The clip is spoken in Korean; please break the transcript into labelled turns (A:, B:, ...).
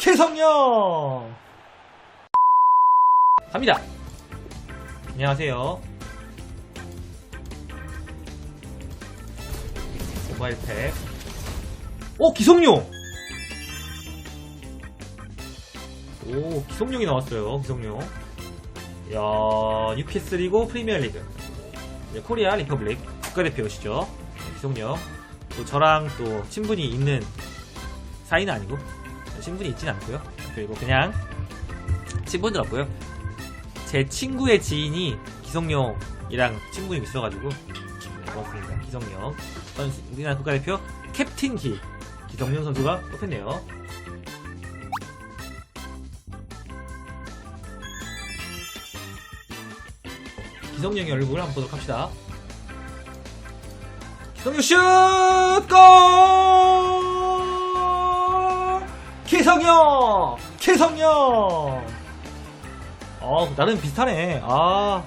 A: 기성용 갑니다. 안녕하세요. 모바일 팩. 오 기성용! 오 기성용이 나왔어요 기성용. 야 뉴캐슬이고 프리미어리그. 이제 코리아 리퍼블릭 국가대표시죠. 네, 기성용. 또 저랑 또 친분이 있는 사이는 아니고 친분이 있진 않고요. 그리고 그냥 친분들 없고요. 제 친구의 지인이 기성용이랑 친분이 있어가지고 네, 고맙습니다. 기성용 선수 우리나라 국가대표 캡틴 기 기성용 선수가 뽑혔네요. 기성용의 얼굴 한번 보도록 합시다. 기성용 슛! 골! 기성용! 기성용! 어, 나름 비슷하네. 아,